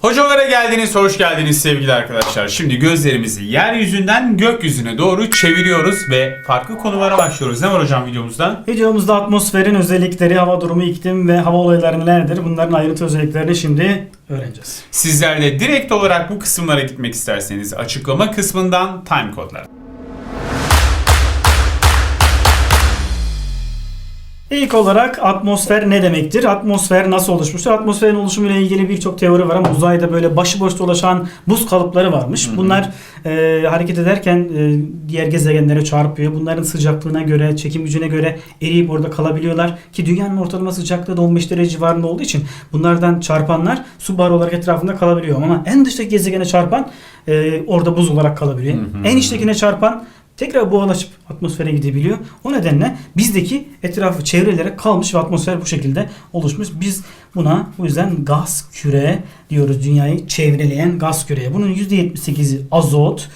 Hocalara geldiniz, hoş geldiniz sevgili arkadaşlar. Şimdi gözlerimizi yeryüzünden gökyüzüne doğru çeviriyoruz ve farklı konulara başlıyoruz. Ne var hocam videomuzda? Videomuzda atmosferin özellikleri, hava durumu, iklim ve hava olayları nelerdir? Bunların ayrıntı özelliklerini şimdi öğreneceğiz. Sizler de direkt olarak bu kısımlara gitmek isterseniz açıklama kısmından time kodlar. İlk olarak atmosfer ne demektir? Atmosfer nasıl oluşmuştur? Atmosferin oluşumuyla ilgili birçok teori var ama uzayda böyle başıboş dolaşan buz kalıpları varmış. Bunlar e, hareket ederken e, diğer gezegenlere çarpıyor. Bunların sıcaklığına göre, çekim gücüne göre eriyip orada kalabiliyorlar. Ki dünyanın ortalama sıcaklığı da 15 derece civarında olduğu için bunlardan çarpanlar su buharı olarak etrafında kalabiliyor. Ama en dıştaki gezegene çarpan e, orada buz olarak kalabiliyor. En içtekine çarpan tekrar buharlaşıp atmosfere gidebiliyor. O nedenle bizdeki etrafı çevrelerek kalmış ve atmosfer bu şekilde oluşmuş. Biz buna bu yüzden gaz küre diyoruz. Dünyayı çevreleyen gaz küreye. Bunun %78'i azot,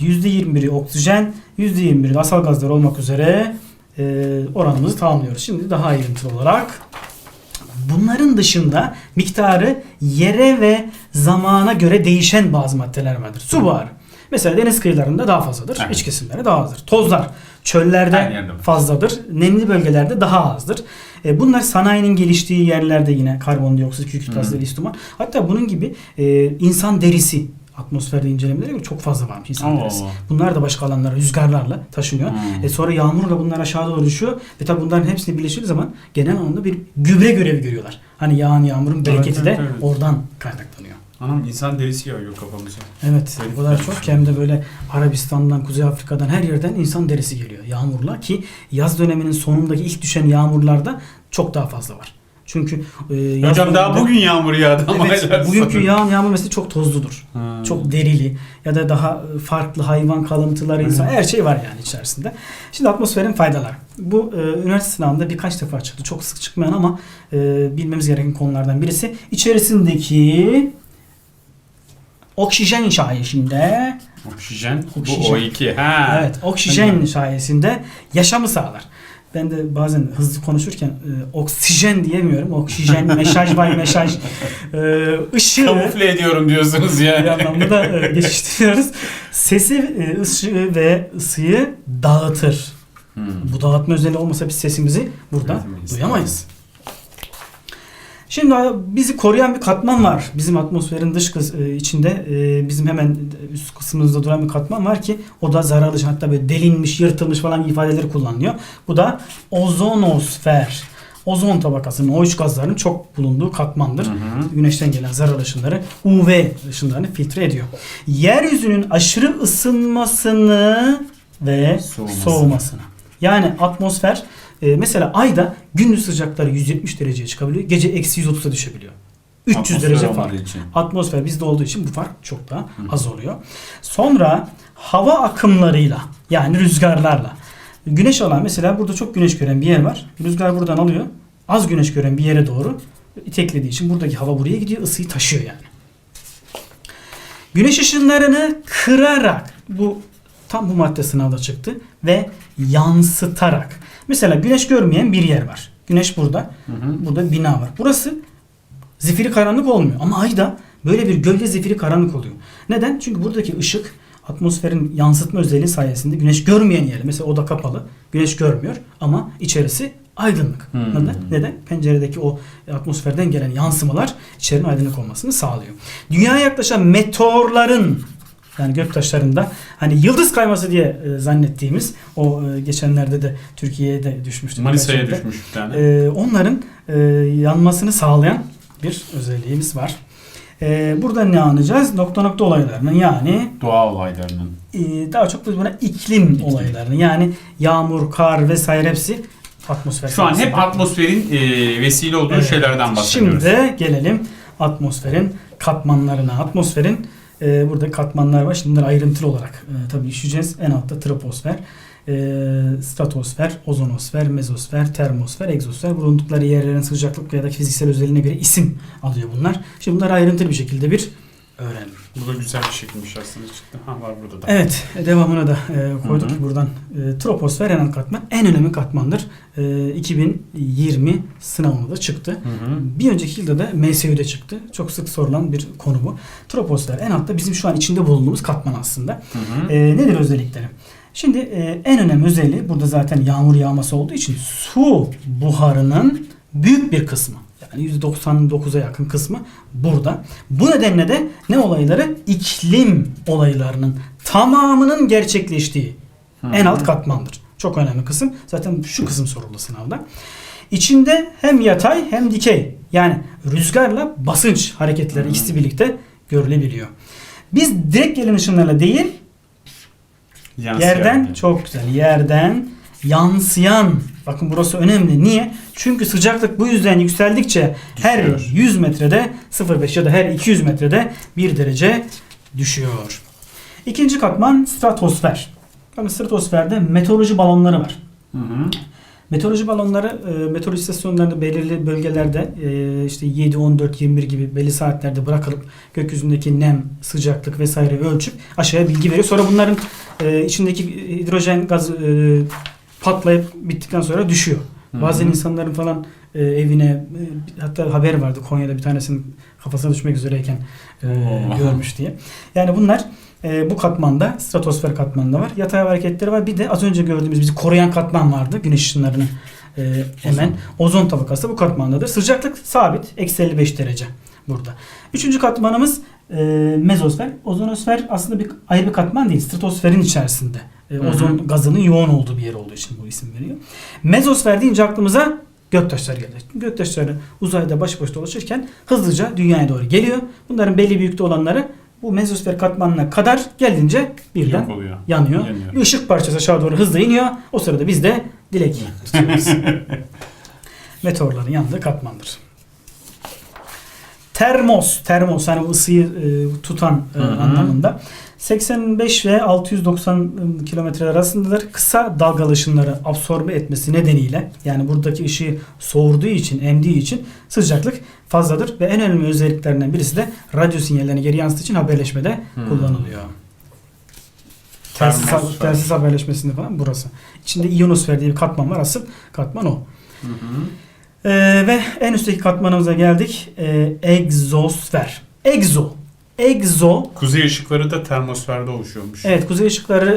%21'i oksijen, %21'i asal gazlar olmak üzere e, oranımızı tamamlıyoruz. Şimdi daha ayrıntılı olarak Bunların dışında miktarı yere ve zamana göre değişen bazı maddeler vardır. Su buharı. Mesela deniz kıyılarında daha fazladır. Evet. iç kesimlerde daha azdır. Tozlar çöllerde fazladır. Nemli bölgelerde daha azdır. E, bunlar sanayinin geliştiği yerlerde yine karbondioksit, kükürt gazları, listuman. Hatta bunun gibi e, insan derisi atmosferde incelemelere göre çok fazla varmış insan derisi. Bunlar da başka alanlara rüzgarlarla taşınıyor. Hmm. E sonra yağmurla bunlar aşağı doğru düşüyor. Ve tabi bunların hepsini birleştirdiği zaman genel anlamda bir gübre görevi görüyorlar. Hani yağan yağmurun bereketi evet, de evet. oradan kaynaklanıyor. Anam insan derisi yağıyor kafamıza. Evet Garip o kadar çok şey. ki hem de böyle Arabistan'dan, Kuzey Afrika'dan her yerden insan derisi geliyor yağmurla ki yaz döneminin sonundaki ilk düşen yağmurlarda çok daha fazla var. Çünkü e, yaz Hocam daha döneminde- bugün yağmur yağdı ama Evet, helal bugünkü sana. yağan yağmur mesela çok tozludur. Ha. Çok derili ya da daha farklı hayvan kalıntıları, insan her şey var yani içerisinde. Şimdi atmosferin faydaları. Bu e, üniversite sınavında birkaç defa çıktı. Çok sık çıkmayan ama e, bilmemiz gereken konulardan birisi. İçerisindeki oksijen sayesinde Oksijen. Oksijen. Bu O2. Ha. evet oksijen Anladım. sayesinde yaşamı sağlar. Ben de bazen hızlı konuşurken e, oksijen diyemiyorum. Oksijen, mesaj vay mesaj. E, ışığı Kamufle ediyorum diyorsunuz bir yani. anlamda da e, geçiştiriyoruz. Sesi, e, ışığı ve ısıyı dağıtır. Hmm. Bu dağıtma özelliği olmasa biz sesimizi burada Üretemeyiz. duyamayız. Şimdi bizi koruyan bir katman var. Bizim atmosferin dış kız e, içinde e, bizim hemen üst kısmımızda duran bir katman var ki o da zararlı hatta böyle delinmiş, yırtılmış falan ifadeleri kullanılıyor. Bu da ozonosfer. Ozon tabakasının O3 gazlarının çok bulunduğu katmandır. Hı hı. Güneşten gelen zararlı ışınları UV ışınlarını filtre ediyor. Yeryüzünün aşırı ısınmasını ve Soğumasını. soğumasını. Yani atmosfer e, mesela ayda gündüz sıcaklıkları 170 dereceye çıkabiliyor. Gece eksi 130'a düşebiliyor. 300 Atmosfer derece fark. için. Atmosfer bizde olduğu için bu fark çok daha az oluyor. Sonra hava akımlarıyla yani rüzgarlarla. Güneş alan mesela burada çok güneş gören bir yer var. Rüzgar buradan alıyor. Az güneş gören bir yere doğru iteklediği için buradaki hava buraya gidiyor. ısıyı taşıyor yani. Güneş ışınlarını kırarak bu tam bu madde sınavda çıktı ve yansıtarak. Mesela güneş görmeyen bir yer var. Güneş burada. Hı hı. Burada bina var. Burası zifiri karanlık olmuyor. Ama ayda böyle bir gölge zifiri karanlık oluyor. Neden? Çünkü buradaki ışık atmosferin yansıtma özelliği sayesinde güneş görmeyen yer. Mesela oda kapalı. Güneş görmüyor ama içerisi aydınlık. Hmm. Neden? Neden? Penceredeki o atmosferden gelen yansımalar içerinin aydınlık olmasını sağlıyor. Dünyaya yaklaşan meteorların yani göktaşlarında hani yıldız kayması diye e, zannettiğimiz o e, geçenlerde de Türkiye'ye de düşmüştü. Manisa'ya düşmüş bir tane. Ee, onların e, yanmasını sağlayan bir özelliğimiz var. Ee, burada ne anlayacağız? Nokta nokta olaylarının yani Doğa olaylarının. e, daha çok biz buna iklim, olaylarının yani yağmur, kar vesaire hepsi atmosfer. Şu an hep atmosferin e, vesile olduğu Evet. şeylerden bahsediyoruz. Şimdi gelelim atmosferin katmanlarına. Atmosferin e, burada katmanlar var. Şimdi bunları ayrıntılı olarak e, tabii işleyeceğiz. En altta troposfer, e, stratosfer, ozonosfer, mezosfer, termosfer, egzosfer. Bulundukları yerlerin sıcaklık ya da fiziksel özelliğine göre isim alıyor bunlar. Şimdi bunları ayrıntılı bir şekilde bir öğrenelim. Bu da güzel bir şekilmiş aslında çıktı. Ha var burada da. Evet, e, devamına da e, koyduk Hı hı. buradan. E, troposfer en alt katman en önemli katmandır. E, 2020 sınavında da çıktı. Hı hı. Bir önceki yılda da MSÜ'de çıktı. Çok sık sorulan bir konu bu. Troposfer en altta bizim şu an içinde bulunduğumuz katman aslında. E, nedir özellikleri? Şimdi e, en önemli özelliği burada zaten yağmur yağması olduğu için su buharının büyük bir kısmı yani %99'a yakın kısmı burada. Bu nedenle de ne olayları? İklim olaylarının tamamının gerçekleştiği en alt katmandır. Çok önemli kısım. Zaten şu kısım soruldu sınavda. İçinde hem yatay hem dikey yani rüzgarla basınç hareketleri ikisi birlikte görülebiliyor. Biz direkt gelen ışınlarla değil Yansıyan Yerden yani. çok güzel. Yerden yansıyan. Bakın burası önemli. Niye? Çünkü sıcaklık bu yüzden yükseldikçe her Düşüyor. 100 metrede 0.5 ya da her 200 metrede 1 derece düşüyor. İkinci katman stratosfer. Bakın stratosferde meteoroloji balonları var. Hı hı. Meteoroloji balonları e, meteoroloji istasyonlarında belirli bölgelerde e, işte 7, 14, 21 gibi belli saatlerde bırakılıp gökyüzündeki nem, sıcaklık vesaire ölçüp aşağıya bilgi veriyor. Sonra bunların e, içindeki hidrojen gazı e, patlayıp bittikten sonra düşüyor. Bazen insanların falan e, evine e, hatta haber vardı Konya'da bir tanesinin kafasına düşmek üzereyken e, görmüş diye. Yani bunlar e, bu katmanda stratosfer katmanında var. Yatay hareketleri var. Bir de az önce gördüğümüz bizi koruyan katman vardı. Güneş ışınlarını e, emen. Ozon tabakası da bu katmandadır. Sıcaklık sabit. Eksi 55 derece burada. Üçüncü katmanımız e, mezosfer. Ozonosfer aslında bir ayrı bir katman değil. Stratosferin içerisinde. E, hı. ozon gazının yoğun olduğu bir yer olduğu için bu isim veriyor. Mezosfer deyince aklımıza göktaşları gelir. Göktaşları uzayda baş başa dolaşırken hızlıca dünyaya doğru geliyor. Bunların belli büyüklükte olanları bu mezosfer katmanına kadar geldiğince birden yanıyor. Yanıyor. Bir ışık parçası aşağı doğru hızla iniyor. O sırada biz de dilek tutuyoruz. Meteorların yandığı katmandır. Termos, termos hani ısıyı e, tutan e, anlamında. 85 ve 690 kilometre arasındadır. Kısa dalgalı ışınları absorbe etmesi nedeniyle yani buradaki ışığı soğurduğu için, emdiği için sıcaklık fazladır ve en önemli özelliklerinden birisi de radyo sinyallerini geri yansıttığı için haberleşmede Hmm. kullanılıyor. Telsiz, Termosfer. telsiz haberleşmesinde falan burası. İçinde iyonosfer diye bir katman var. Asıl katman o. Hı hı. Ee, ve en üstteki katmanımıza geldik. Ee, egzosfer. Egzo. Egzo. Kuzey ışıkları da termosferde oluşuyormuş. Evet kuzey ışıkları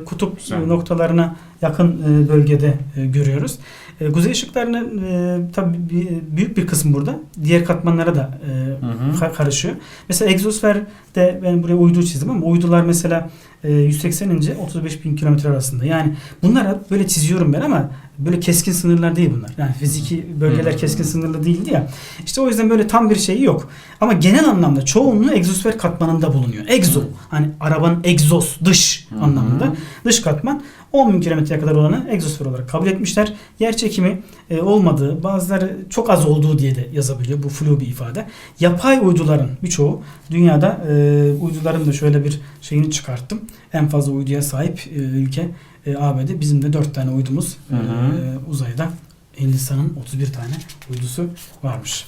e, kutup Güzel. noktalarına yakın e, bölgede e, görüyoruz. E, kuzey ışıklarının e, tabii bir- büyük bir kısmı burada. Diğer katmanlara da e, Hı ka- karışıyor. Mesela egzosferde ben buraya uydu çizdim ama uydular mesela e, 180 ince 35 bin kilometre arasında. Yani bunlar hep böyle çiziyorum ben ama böyle keskin sınırlar değil bunlar. Yani fiziki bölgeler keskin sınırlı değildi ya. İşte o yüzden böyle tam bir şeyi yok. Ama genel anlamda çoğunluğu egzosfer katmanında bulunuyor. Egzo hani arabanın egzoz dış anlamında dış katman 10 bin kilometreye kadar olanı egzosfer olarak kabul etmişler. Yer çekimi e, olmadığı, bazıları çok az olduğu diye de yazabiliyor. Bu flu bir ifade. Yapay uyduların birçoğu dünyada e, uyduların da şöyle bir şeyini çıkarttım. En fazla uyduya sahip e, ülke e, ABD. Bizim de 4 tane uydumuz Hı hı. e, uzayda. Hindistan'ın 31 tane uydusu varmış.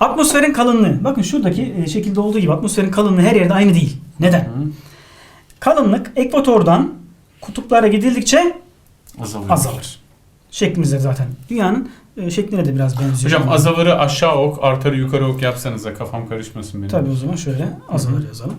Atmosferin kalınlığı. Bakın şuradaki e, şekilde olduğu gibi atmosferin kalınlığı her yerde aynı değil. Neden? Hı. Kalınlık ekvatordan kutuplara gidildikçe Azalıyor. azalır. Şeklimizde zaten. Dünyanın e, şekline de biraz benziyor. Hocam azaları aşağı ok, artarı yukarı ok yapsanız da kafam karışmasın benim. Tabii o zaman şöyle azalır yazalım.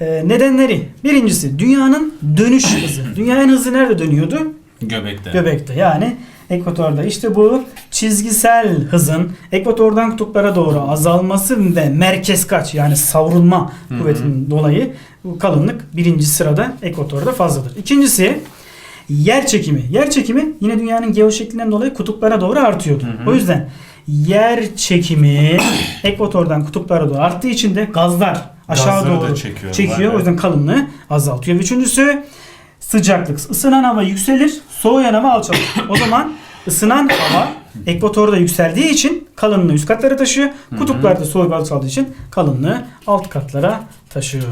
E, nedenleri. Birincisi dünyanın dönüş hızı. Dünya en hızlı nerede dönüyordu? Göbekte. Göbekte. Yani ekvatorda. İşte bu çizgisel hızın ekvatordan kutuplara doğru azalması ve merkez kaç yani savrulma kuvvetinin dolayı kalınlık birinci sırada ekvatorda fazladır. İkincisi yer çekimi. Yer çekimi yine dünyanın geoşeklinden dolayı kutuplara doğru artıyordu. Hı hı. O yüzden yer çekimi ekvatordan kutuplara doğru arttığı için de gazlar aşağı Gazları da doğru çekiyor. çekiyor. O yüzden kalınlığı azaltıyor. Ve Üçüncüsü sıcaklık. Isınan hava yükselir, soğuyan hava alçalır. O zaman ısınan hava ekvatorda yükseldiği için kalınlığı üst katlara taşıyor. Kutuplarda soğuyup alçaldığı için kalınlığı alt katlara taşıyor.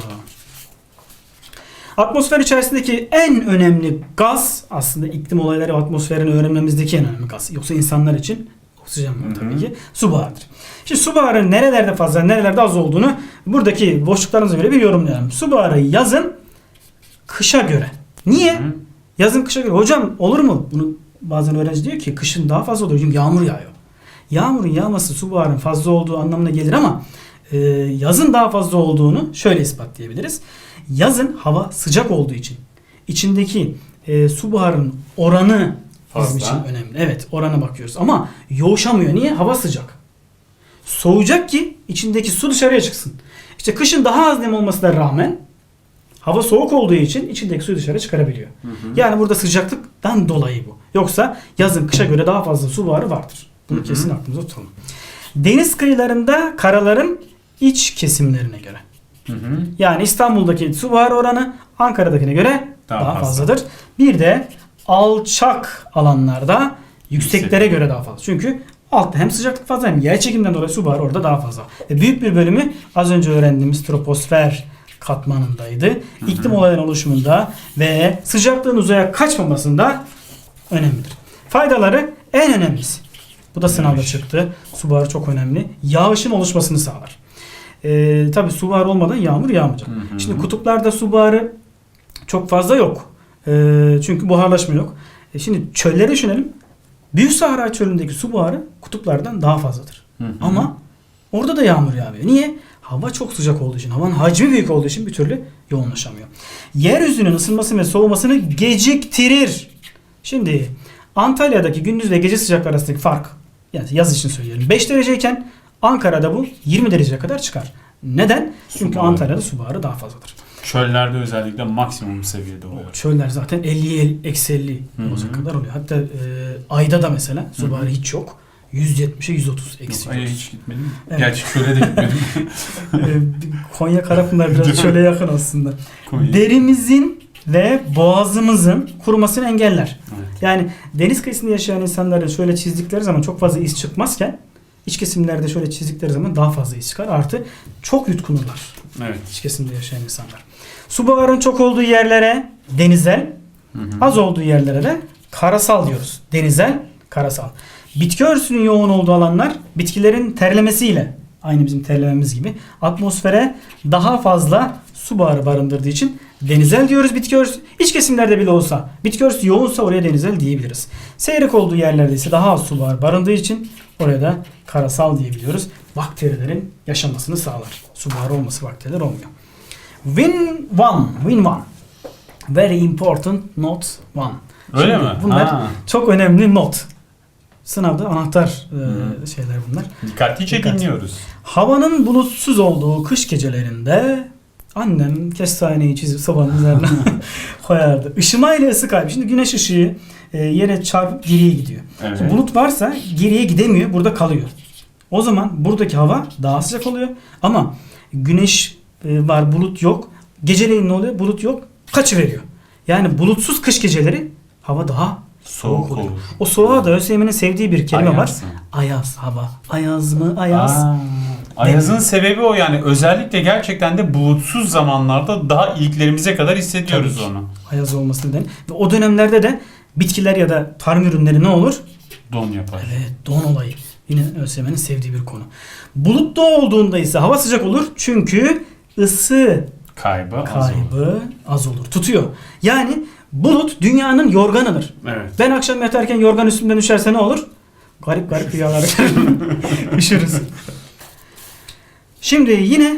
Atmosfer içerisindeki en önemli gaz aslında iklim olayları ve atmosferini öğrenmemizdeki en önemli gaz. Yoksa insanlar için Oksijen var tabii ki. Su buharıdır. Şimdi su buharı nerelerde fazla, nerelerde az olduğunu buradaki boşluklarınıza göre bir yorumlayalım. Su buharı yazın kışa göre. Niye? Hı. Yazın kışa göre. Hocam olur mu? Bunu bazen öğrenci diyor ki kışın daha fazla oluyor çünkü yağmur yağıyor. Yağmurun yağması su buharının fazla olduğu anlamına gelir ama e, yazın daha fazla olduğunu şöyle ispatlayabiliriz. Yazın hava sıcak olduğu için içindeki e, su buharının oranı bizim için önemli. Evet orana bakıyoruz ama yoğuşamıyor. Niye? Hava sıcak. Soğuyacak ki içindeki su dışarıya çıksın. İşte kışın daha az nem olmasına rağmen hava soğuk olduğu için içindeki suyu dışarı çıkarabiliyor. Yani burada sıcaklıktan dolayı bu. Yoksa yazın kışa göre daha fazla su buharı vardır. Bunu Hı hı. kesin aklımıza tutalım. Deniz kıyılarında karaların iç kesimlerine göre. Hı hı. Yani İstanbul'daki su buharı oranı Ankara'dakine göre Daha daha, fazla. fazladır. Bir de alçak alanlarda yükseklere Yüksek. göre daha fazla. Çünkü altta hem sıcaklık fazla hem yer çekiminden dolayı su buharı orada daha fazla. Ve büyük bir bölümü az önce öğrendiğimiz troposfer katmanındaydı. İklim olayların oluşumunda ve sıcaklığın uzaya kaçmamasında önemlidir. Faydaları en önemlisi. Bu da sınavda Yağış. çıktı. Su buharı çok önemli. Yağışın oluşmasını sağlar. Ee, tabii su buharı olmadan yağmur yağmayacak. Hı hı. Şimdi kutuplarda su buharı çok fazla yok. Ee, çünkü buharlaşma yok. E şimdi çölleri düşünelim. Büyük Sahra çölündeki su buharı kutuplardan daha fazladır. Hı hı. Ama orada da yağmur yağıyor. Niye? Hava çok sıcak olduğu için, havanın hacmi büyük olduğu için bir türlü yoğunlaşamıyor. Yeryüzünün ısınması ve soğumasını geciktirir. Şimdi Antalya'daki gündüz ve gece sıcaklığı arasındaki fark, yani yaz için söyleyelim 5 dereceyken Ankara'da bu 20 dereceye kadar çıkar. Neden? Çünkü. Antalya'da su buharı daha fazladır. Çöllerde özellikle maksimum seviyede oluyor. Çöller zaten 50 el- eksi 50 Hı hı. olacak kadar oluyor. Hatta e, ayda da mesela Hı su hı. buharı hiç yok. 170'e 130 eksi Yok, Ay'a 130. hiç gitmedim. Evet. Gerçi çöle de gitmedim. E, Konya Karapınar biraz çöle yakın aslında. Konya. Derimizin ve boğazımızın kurumasını engeller. Evet. Yani deniz kıyısında yaşayan insanların şöyle çizdikleri zaman çok fazla iz çıkmazken iç kesimlerde şöyle çizdikleri zaman daha fazla iz çıkar. Artı çok yutkunurlar Evet. iç kesimde yaşayan insanlar. Su buharının çok olduğu yerlere denizel, Hı hı. az olduğu yerlere de karasal diyoruz. Denizel, karasal. Bitki örtüsünün yoğun olduğu alanlar bitkilerin terlemesiyle aynı bizim terlememiz gibi atmosfere daha fazla su buharı barındırdığı için denizel diyoruz bitki örtüsü. İç kesimlerde bile olsa bitki örtüsü yoğunsa oraya denizel diyebiliriz. Seyrek olduğu yerlerde ise daha az su buharı barındığı için oraya da karasal diyebiliyoruz. Bakterilerin yaşamasını sağlar. Su buharı olması bakteriler olmuyor. Win one, win one. Very important note one. Öyle Şimdi mi? Bunlar Ha. çok önemli not. Sınavda anahtar e, şeyler bunlar. Dikkatlice Dikkat. dinliyoruz. Havanın bulutsuz olduğu kış gecelerinde annem kestaneyi çizip sobanın üzerine koyardı. Işıma ile ısı kaybı. Şimdi güneş ışığı e, yere çarpıp geriye gidiyor. Evet. Şimdi bulut varsa geriye gidemiyor, burada kalıyor. O zaman buradaki hava daha sıcak oluyor. Ama güneş e, var, bulut yok. Geceleyin ne oluyor? Bulut yok, kaçıveriyor. Yani bulutsuz kış geceleri hava daha Soğuk oluyor. olur. O soğuğa da ÖSYM'nin sevdiği bir kelime var. Ayaz mı? Ayaz hava. Ayaz mı? Ayaz. Aa, Ayazın sebebi o yani özellikle gerçekten de bulutsuz zamanlarda daha iliklerimize kadar hissediyoruz Tabii ki. onu. Ayaz olması nedeni. Ve o dönemlerde de bitkiler ya da tarım ürünleri ne olur? Don yapar. Evet don olayı. Yine ÖSYM'nin sevdiği bir konu. Bulutlu olduğunda ise hava sıcak olur. Çünkü ısı Kaybı, az olur. kaybı az olur. Tutuyor. Yani bulut dünyanın yorganıdır. Evet. Ben akşam yatarken yorgan üstümden düşerse ne olur? Garip garip rüyalar görürüm. Üşürüz. Şimdi yine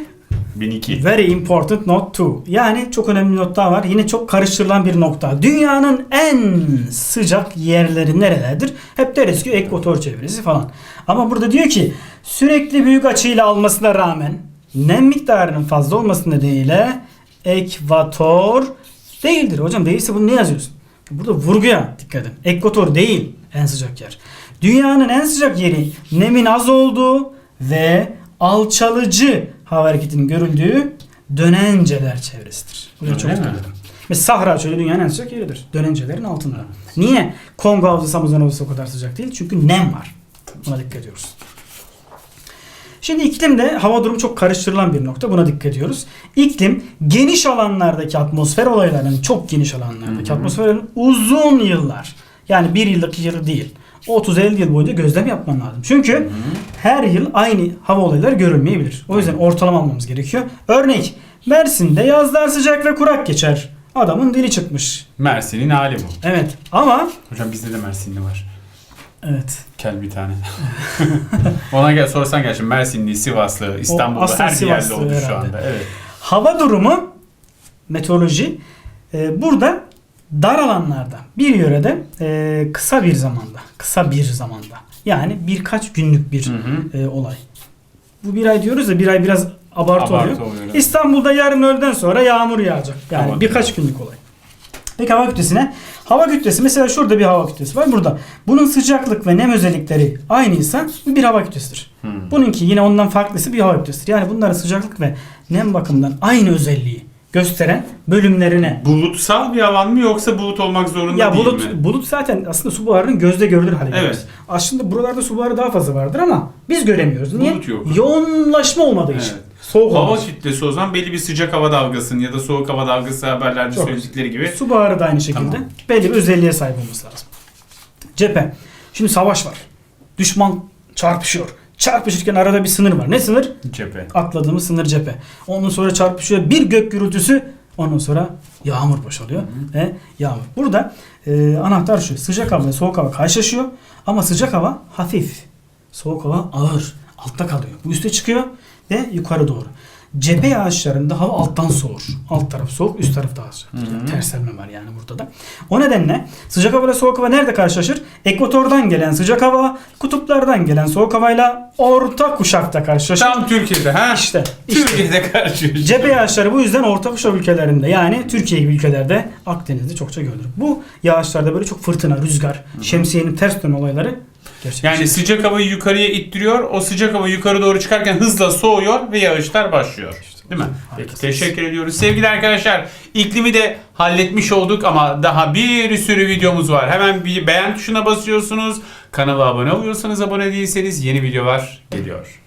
1002. very important note two. Yani çok önemli bir daha var. Yine çok karıştırılan bir nokta. Dünyanın en sıcak yerleri nerelerdir? Hep deriz ki ekvator çevresi falan. Ama burada diyor ki sürekli büyük açıyla almasına rağmen nem miktarının fazla olması nedeniyle ekvator değildir. Hocam değilse bunu ne yazıyorsun? Burada vurguya dikkat edin. Ekvator değil en sıcak yer. Dünyanın en sıcak yeri nemin az olduğu ve alçalıcı hava hareketinin görüldüğü dönenceler çevresidir. Buraya Öyle çok edin. Mesela Sahra çölü dünyanın en sıcak yeridir. Dönencelerin altında. Niye? Kongo havzası, Amazon havzası o kadar sıcak değil? Çünkü nem var. Buna dikkat ediyoruz. Şimdi iklimde hava durumu çok karıştırılan bir nokta. Buna dikkat ediyoruz. İklim geniş alanlardaki atmosfer olaylarının çok geniş alanlardaki Hı hı. atmosferlerin uzun yıllar yani bir yıllık yıl değil. 30-50 yıl boyunca gözlem yapman lazım. Çünkü her yıl aynı hava olayları görülmeyebilir. O yüzden ortalama almamız gerekiyor. Örnek Mersin'de yazlar sıcak ve kurak geçer. Adamın dili çıkmış. Mersin'in hali bu. Evet ama Hocam bizde de Mersinli var. evet. Kel bir tane. Ona gel sorsan gerçi Mersinli, Sivaslı, İstanbul'da her yerde Sivaslı oldu şu herhalde. anda. Evet. Hava durumu meteoroloji e, burada dar alanlarda bir yörede e, kısa bir zamanda kısa bir zamanda yani birkaç günlük bir Hı hı. e, olay. Bu bir ay diyoruz ya bir ay biraz abartı, Abartı oluyor. oluyor. İstanbul'da yarın öğleden sonra yağmur yağacak. Yani Tamam. birkaç günlük olay. Peki hava kütlesine. Hava kütlesi mesela şurada bir hava kütlesi var burada. Bunun sıcaklık ve nem özellikleri aynıysa bir hava kütlesidir. Hmm. Bununki yine ondan farklısı bir hava kütlesidir. Yani bunların sıcaklık ve nem bakımından aynı özelliği gösteren bölümlerine Bulutsal bir alan mı yoksa bulut olmak zorunda ya değil bulut mi? bulut zaten aslında su buharının gözle görülür gelir. Evet. Aslında buralarda su buharı daha fazla vardır ama biz göremiyoruz. Niye? Bulut yok. Yoğunlaşma olmadığı için. Evet. Soğuk Hava için. kütlesi o zaman belli bir sıcak hava dalgasının ya da soğuk hava dalgası haberlerde Çok. söyledikleri gibi. Su buharı da aynı şekilde Tamam. belli bir özelliğe sahip olması lazım. Cephe. Şimdi savaş var. Düşman çarpışıyor. Çarpışırken arada bir sınır var. Ne sınır? Cephe. Atladığımız sınır cephe. Ondan sonra çarpışıyor. Bir gök gürültüsü. Ondan sonra yağmur boşalıyor. Ve yağmur. Burada e, anahtar şu. Sıcak hava ve soğuk hava karşılaşıyor. Ama sıcak hava hafif. Soğuk hava ağır. Altta kalıyor. Bu üste çıkıyor ve yukarı doğru. Cephe yağışlarında hava alttan soğur. Alt taraf soğuk, üst taraf daha sıcak. Hı. Terselme var yani burada da. O nedenle sıcak hava ile soğuk hava nerede karşılaşır? Ekvatordan gelen sıcak hava, kutuplardan gelen soğuk havayla orta kuşakta karşılaşır. Tam Türkiye'de ha? İşte, işte. Türkiye'de karşıyız. Cephe yağışları bu yüzden orta kuşak ülkelerinde yani Türkiye gibi ülkelerde Akdeniz'de çokça görülür. Bu yağışlarda böyle çok fırtına, rüzgar, şemsiyenin ters dönme olayları gerçekleşir. Yani sıcak havayı yukarıya ittiriyor. O sıcak hava yukarı doğru çıkarken hızla soğuyor ve yağışlar başlıyor. Değil mi? Peki teşekkür ediyoruz. Sevgili arkadaşlar iklimi de halletmiş olduk ama daha bir sürü videomuz var. Hemen bir beğen tuşuna basıyorsunuz. Kanala abone oluyorsanız abone değilseniz yeni videolar geliyor.